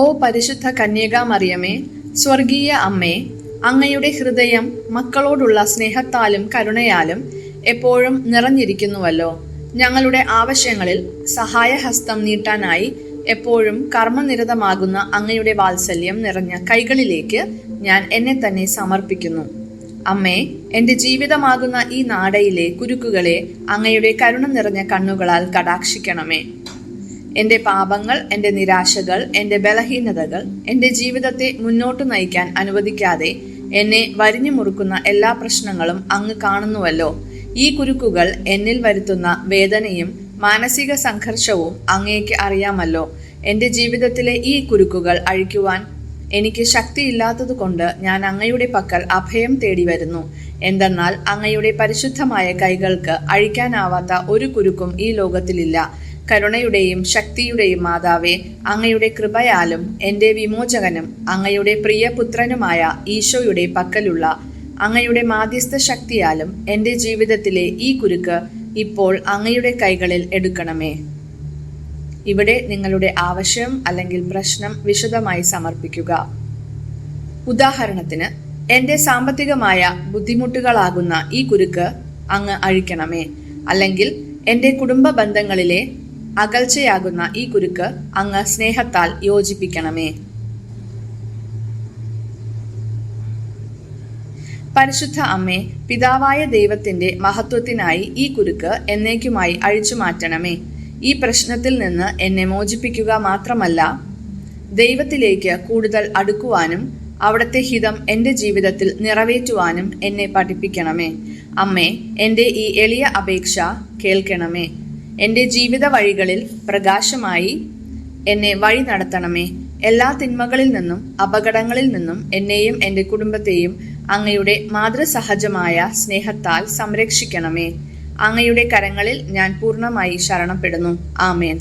ഓ പരിശുദ്ധ കന്യകാമറിയമേ സ്വർഗീയ അമ്മേ അങ്ങയുടെ ഹൃദയം മക്കളോടുള്ള സ്നേഹത്താലും കരുണയാലും എപ്പോഴും നിറഞ്ഞിരിക്കുന്നുവല്ലോ. ഞങ്ങളുടെ ആവശ്യങ്ങളിൽ സഹായഹസ്തം നീട്ടാനായി എപ്പോഴും കർമ്മനിരതമാകുന്ന അങ്ങയുടെ വാത്സല്യം നിറഞ്ഞ കൈകളിലേക്ക് ഞാൻ എന്നെ തന്നെ സമർപ്പിക്കുന്നു. അമ്മേ എന്റെ ജീവിതമാകുന്ന ഈ നാടയിലെ കുരുക്കുകളെ അങ്ങയുടെ കരുണ നിറഞ്ഞ കണ്ണുകളാൽ കടാക്ഷിക്കണമേ. എന്റെ പാപങ്ങൾ എന്റെ നിരാശകൾ എന്റെ ബലഹീനതകൾ എന്റെ ജീവിതത്തെ മുന്നോട്ട് നയിക്കാൻ അനുവദിക്കാതെ എന്നെ വരിഞ്ഞു മുറുക്കുന്ന എല്ലാ പ്രശ്നങ്ങളും അങ്ങ് കാണുന്നുവല്ലോ. ഈ കുരുക്കുകൾ എന്നിൽ വരുത്തുന്ന വേദനയും മാനസിക സംഘർഷവും അങ്ങേക്ക് അറിയാമല്ലോ. എന്റെ ജീവിതത്തിലെ ഈ കുരുക്കുകൾ അഴിക്കുവാൻ എനിക്ക് ശക്തിയില്ലാത്തതുകൊണ്ട് ഞാൻ അങ്ങയുടെ പക്കൽ അഭയം തേടി വരുന്നു. എന്തെന്നാൽ അങ്ങയുടെ പരിശുദ്ധമായ കൈകൾക്ക് അഴിക്കാനാവാത്ത ഒരു കുരുക്കും ഈ ലോകത്തിലില്ല. കരുണയുടെയും ശക്തിയുടെയും മാതാവേ അങ്ങയുടെ കൃപയാലും എന്റെ വിമോചകനും അങ്ങയുടെ പ്രിയപുത്രനുമായ ഈശോയുടെ പക്കലുള്ള അങ്ങയുടെ മാധ്യസ്ഥ ശക്തിയാലും എന്റെ ജീവിതത്തിലെ ഈ കുരുക്ക് ഇപ്പോൾ അങ്ങയുടെ കൈകളിൽ എടുക്കണമേ. ഇവിടെ നിങ്ങളുടെ ആവശ്യം അല്ലെങ്കിൽ പ്രശ്നം വിശദമായി സമർപ്പിക്കുക. ഉദാഹരണത്തിന് എന്റെ സാമ്പത്തികമായ ബുദ്ധിമുട്ടുകളാകുന്ന ഈ കുരുക്ക് അങ്ങ് അഴിക്കണമേ. അല്ലെങ്കിൽ എന്റെ കുടുംബ ബന്ധങ്ങളിലെ അകൽച്ചയാകുന്ന ഈ കുരുക്ക് അങ്ങ് സ്നേഹത്താൽ യോജിപ്പിക്കണമേ. പരിശുദ്ധ അമ്മേ പിതാവായ ദൈവത്തിന്റെ മഹത്വത്തിനായി ഈ കുരുക്ക് എന്നേക്കുമായി അഴിച്ചു മാറ്റണമേ ഈ പ്രശ്നത്തിൽ നിന്ന് എന്നെ മോചിപ്പിക്കുക മാത്രമല്ല ദൈവത്തിലേക്ക് കൂടുതൽ അടുക്കുവാനും അവിടുത്തെ ഹിതം എന്റെ ജീവിതത്തിൽ നിറവേറ്റുവാനും എന്നെ പഠിപ്പിക്കണമേ. അമ്മേ എന്റെ ഈ എളിയ അപേക്ഷ കേൾക്കണമേ. എന്റെ ജീവിത വഴികളിൽ പ്രകാശമായി എന്നെ വഴി നടത്തണമേ. എല്ലാ തിന്മകളിൽ നിന്നും അപകടങ്ങളിൽ നിന്നും എന്നെയും എന്റെ കുടുംബത്തെയും അങ്ങയുടെ മാതൃസഹജമായ സ്നേഹത്താൽ സംരക്ഷിക്കണമേ. അങ്ങയുടെ കരങ്ങളിൽ ഞാൻ പൂർണമായി ശരണപ്പെടുന്നു. ആമേൻ.